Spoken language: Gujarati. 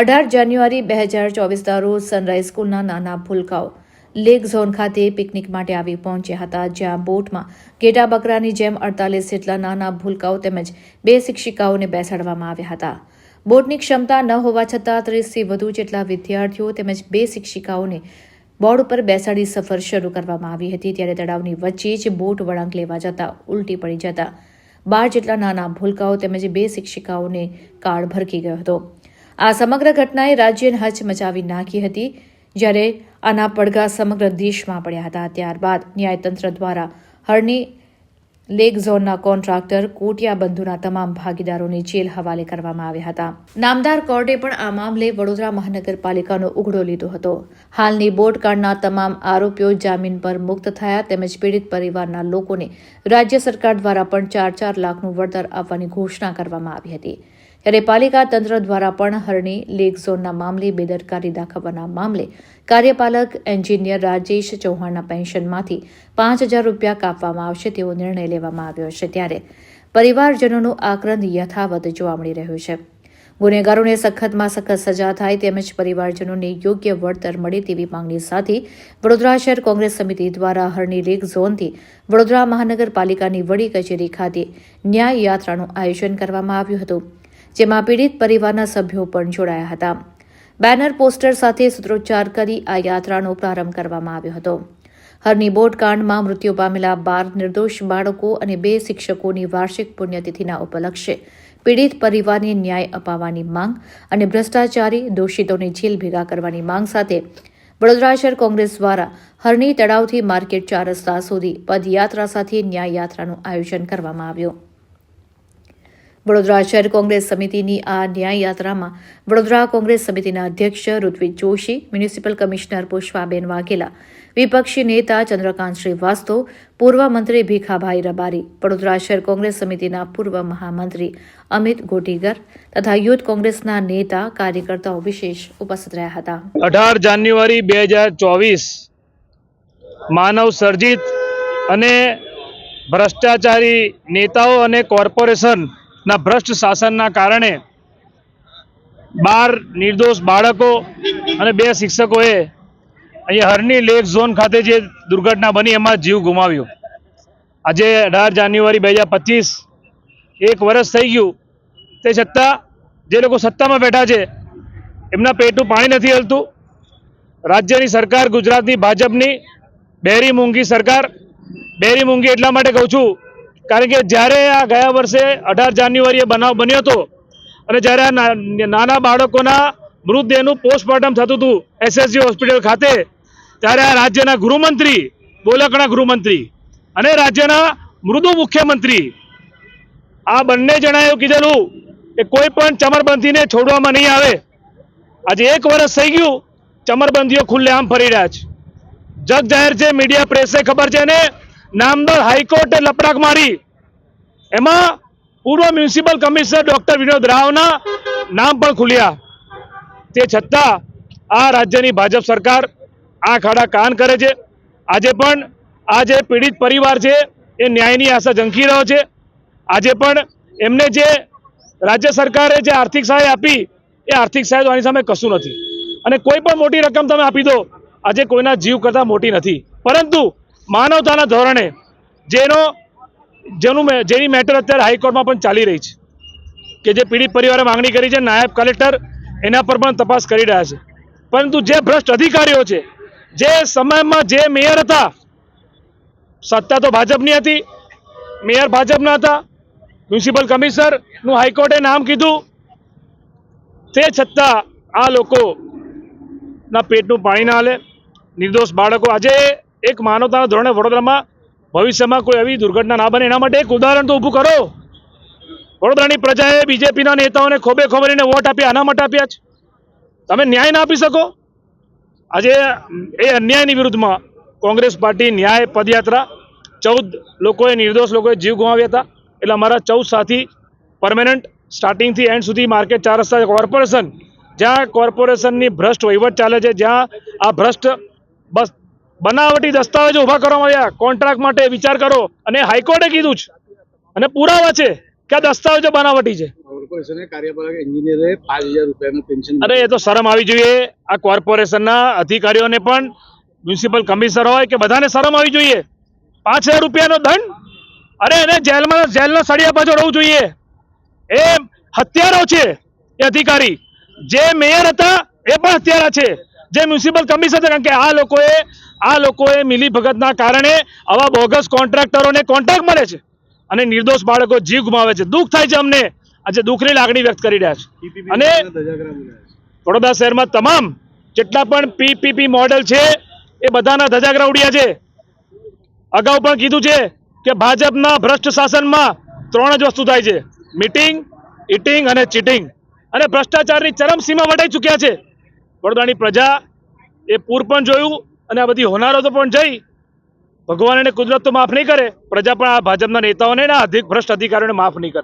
અઢાર જાન્યુઆરી બે હજાર ચોવીસના રોજ સનરાઈઝ સ્કૂલના નાના ભૂલકાઓ. લેક ઝોન ખાતે પિકનિક માટે આવી પહોંચ્યા હતા, જ્યાં બોટમાં ઘેટા બકરાની જેમ અડતાલીસ જેટલા નાના ભૂલકાઓ તેમજ બે શિક્ષિકાઓને બેસાડવામાં આવ્યા હતા. બોટની ક્ષમતા ન હોવા છતાં ત્રીસથી વધુ જેટલા વિદ્યાર્થીઓ તેમજ બે શિક્ષિકાઓને બોર્ડ ઉપર બેસાડી સફર શરૂ કરવામાં આવી હતી ત્યારે તળાવની વચ્ચે જ બોટ વળાંક લેવા જતા ઉલટી પડી જતા બાર જેટલા નાના ભૂલકાઓ તેમજ બે શિક્ષિકાઓને કાળ ભરકી ગયો હતો. આ સમગ્ર ઘટનાએ રાજ્યને હચ મચાવી નાખી હતી જ્યારે આના પડઘા સમગ્ર દેશમાં પડ્યા હતા. ત્યારબાદ ન્યાયતંત્ર દ્વારા હરણી લેક ઝોનના કોન્ટ્રાક્ટર કોટિયા બંધુના તમામ ભાગીદારોને જેલ હવાલે કરવામાં આવ્યા હતા. નામદાર કોર્ટે પણ આ મામલે વડોદરા મહાનગરપાલિકાનો ઉઘડો લીધો હતો. હાલની બોટકાંડના તમામ આરોપીઓ જામીન પર મુક્ત થયા તેમજ પીડિત પરિવારના લોકોને રાજ્ય સરકાર દ્વારા પણ ચાર ચાર લાખનું વળતર આપવાની ઘોષણા કરવામાં આવી હતી. ત્યારે પાલિકા તંત્ર દ્વારા પણ હરણી લેક ઝોનના મામલે બેદરકારી દાખવવાના મામલે કાર્યપાલક એન્જિનિયર રાજેશ ચૌહાણના પેન્શનમાંથી પાંચ હજાર રૂપિયા કાપવામાં આવશે તેવો નિર્ણય લેવામાં આવ્યો છે. ત્યારે પરિવારજનોનું આક્રંદ યથાવત જોવા મળી રહ્યું છે. ગુનેગારોને સખતમાં સખત સજા થાય તેમજ પરિવારજનોને યોગ્ય વળતર મળે તેવી માંગણી સાથે વડોદરા શહેર કોંગ્રેસ સમિતિ દ્વારા હરણી લેક ઝોનથી વડોદરા મહાનગરપાલિકાની વડી કચેરી ખાતે ન્યાય યાત્રાનું આયોજન કરવામાં આવ્યું હતું. જેમાં પીડિત પરિવારના સભ્યો પણ જોડાયા હતા. બેનર પોસ્ટર સાથે સૂત્રોચ્ચાર કરી આ યાત્રાનો પ્રારંભ કરવામાં આવ્યો હતો. હરની બોટકાંડમાં મૃત્યુ પામેલા બાર નિર્દોષ બાળકો અને બે શિક્ષકોની વાર્ષિક પુણ્યતિથિના ઉપલક્ષે પીડિત પરિવારને ન્યાય અપાવવાની માંગ અને ભ્રષ્ટાચારી દોષિતોને જેલ ભેગા કરવાની માંગ સાથે વડોદરા શહેર કોંગ્રેસ દ્વારા હરણી તળાવથી માર્કેટ ચાર રસ્તા સુધી પદયાત્રા સાથે ન્યાય યાત્રાનું આયોજન કરવામાં આવ્યું. વડોદરા શહેર કોંગ્રેસ સમિતિની આ ન્યાય યાત્રામાં વડોદરા કોંગ્રેસ સમિતિના અધ્યક્ષ ઋત્વિક જોશી, મ્યુનિસિપલ કમિશનર પુષ્પાબેન વાઘેલા, વિપક્ષી નેતા ચંદ્રકાંત શ્રીવાસ્તવ, પૂર્વ મંત્રી ભીખાભાઈ રબારી, વડોદરા શહેર કોંગ્રેસ સમિતિના પૂર્વ મહામંત્રી અમિત ગોટીગર તથા યુથ કોંગ્રેસના નેતા કાર્યકર્તાઓ વિશેષ ઉપસ્થિત રહ્યા હતા. અઢાર જાન્યુઆરી બે હજાર ચોવીસ માનવ સર્જિત અને ભ્રષ્ટાચારી નેતાઓ અને કોર્પોરેશનના ભ્રષ્ટ શાસનના કારણે બાર નિર્દોષ બાળકો અને બે શિક્ષકોએ અહીંયા હરની લેક ઝોન ખાતે જે દુર્ઘટના બની એમાં જીવ ગુમાવ્યો. આજે અઢાર જાન્યુઆરી બે હજાર પચીસ, એક વર્ષ થઈ ગયું. તે છતાં જે લોકો સત્તામાં બેઠા છે, એમના પેટનું પાણી નથી હલતું. રાજ્યની સરકાર ગુજરાતની ભાજપની, બેરી મૂંગી સરકાર. બેરી મૂંગી એટલા માટે કહું છું કારણ કે જ્યારે આ ગયા વર્ષે અઢાર જાન્યુઆરીએ બનાવ બન્યો હતો અને જ્યારે આ નાના બાળકોના મૃતદેહનું પોસ્ટમોર્ટમ થતું હતું એસએસજી હોસ્પિટલ ખાતે, ત્યારે આ રાજ્યના ગૃહમંત્રી, બોલકણા ગૃહમંત્રી અને રાજ્યના મૃદુ મુખ્યમંત્રી, આ બંને જણાએ એવું કીધેલું કે કોઈ પણ ચમરબંધીને છોડવામાં નહીં આવે. આજે એક વર્ષ થઈ ગયું, ચમરબંધીઓ ખુલ્લેઆમ ફરી રહ્યા છે. જગ જાહેર છે, મીડિયા, પ્રેસે ખબર છે ને નામદાર હાઈકોર્ટે લપડાક મારી. એમાં પૂર્વ મ્યુનિસિપલ કમિશનર ડોક્ટર વિનોદ રાવના નામ પણ ખુલ્યા. તે છતાં આ રાજ્યની ભાજપ સરકાર આ ખાડા કાન કરે છે. આજે પણ આ જે પીડિત પરિવાર છે, એ ન્યાયની આશા ઝંખી રહ્યો છે. આજે પણ એમને જે રાજ્ય સરકારે જે આર્થિક સહાય આપી, એ આર્થિક સહાય તો આની સામે કશું નથી. અને કોઈ પણ મોટી રકમ તમે આપી દો, આજે કોઈના જીવ કરતાં મોટી નથી. પરંતુ માનવતાના ધોરણે જેનો જેનું જેની મેટર અત્યારે હાઈકોર્ટમાં પણ ચાલી રહી છે, કે જે પીડિત પરિવારે માંગણી કરી છે, નાયબ કલેક્ટર એના પર પણ તપાસ કરી રહ્યા છે. પરંતુ જે ભ્રષ્ટ અધિકારીઓ છે, જે સમયમાં જે મેયર હતા, સત્તા તો ભાજપની હતી, મેયર ભાજપના હતા, મ્યુનિસિપલ કમિશનરનું હાઈકોર્ટે નામ કીધું, તે છતાં આ લોકોના પેટનું પાણી ના હાલે. નિર્દોષ બાળકો આજે એક માનવતાના ધોરણે વડોદરામાં ભવિષ્યમાં કોઈ એવી દુર્ઘટના ના બને. એના માટે એક ઉદાહરણ તો ઊભું કરો. વડોદરાની પ્રજાએ બીજેપીના નેતાઓને ખોબે ખોબરીને વોટ આપ્યા. આના માટે આપ્યા છે. તમે ન્યાય ના આપી શકો. આજે એ અન્યાયની વિરુદ્ધમાં કોંગ્રેસ પાર્ટી ન્યાય પદયાત્રા ચૌદ લોકોએ, નિર્દોષ લોકોએ જીવ ગુમાવ્યા હતા. એટલે અમારા ચૌદ સાથી પરમેનન્ટ સ્ટાર્ટિંગથી એન્ડ સુધી માર્કેટ ચાર રસ્તા કોર્પોરેશન જ્યાં કોર્પોરેશનની ભ્રષ્ટ વહીવટ ચાલે છે, જ્યાં આ ભ્રષ્ટ બસ બનાવટી દસ્તાવેજો ઊભા કરવામાં આવ્યા. કોન્ટ્રાક્ટ માટે વિચાર કરો. અને હાઈકોર્ટે કીધું છે. અને પુરાવા છે કે આ દસ્તાવેજો બનાવટી છે. અરે એ તો શરમ આવી જોઈએ. આ કોર્પોરેશનના અધિકારીઓને પણ મ્યુનિસિપલ કમિશનર હોય કે બધાને શરમ આવી જોઈએ. પાંચ હજાર રૂપિયાનો દંડ? અરે એને જેલમાં જેલના સળિયા પાછળ હોવું જોઈએ. એ હત્યારો છે એ અધિકારી. જે મેયર હતા એ પણ હત્યારા છે. જે મ્યુનિસિપલ કમિશનર છે કારણ કે આ લોકોએ આ લોકોએ મિલીભગતના કારણે આવા બોગસ કોન્ટ્રાક્ટરોને કોન્ટ્રાક્ટ મળે છે. અને નિર્દોષ બાળકો જીવ ગુમાવે છે. દુઃખ થાય છે અમને. આજે દુઃખની લાગણી વ્યક્ત કરી રહ્યા છે. અને વડોદરા શહેરમાં તમામ જેટલા પણ પીપીપી મોડેલ છે એ બધાના ધજાગરા ઉડ્યા છે. અગાઉ પણ કીધું છે કે ભાજપના ભ્રષ્ટ શાસનમાં ત્રણ જ વસ્તુ થાય છે. મીટિંગ ઇટિંગ અને ચીટિંગ. અને ભ્રષ્ટાચારની ચરમસીમા વટાઈ ચૂક્યા છે. વડોદરાની પ્રજા એ પૂર પણ જોયું અને આ બધી હોનારતો પણ જઈ. ભગવાન અને કુદરત તો માફ નહીં કરે. પ્રજા પણ આ ભાજપના નેતાઓને ને અધિક ભ્રષ્ટ અધિકારીઓને માફ નહીં કરે.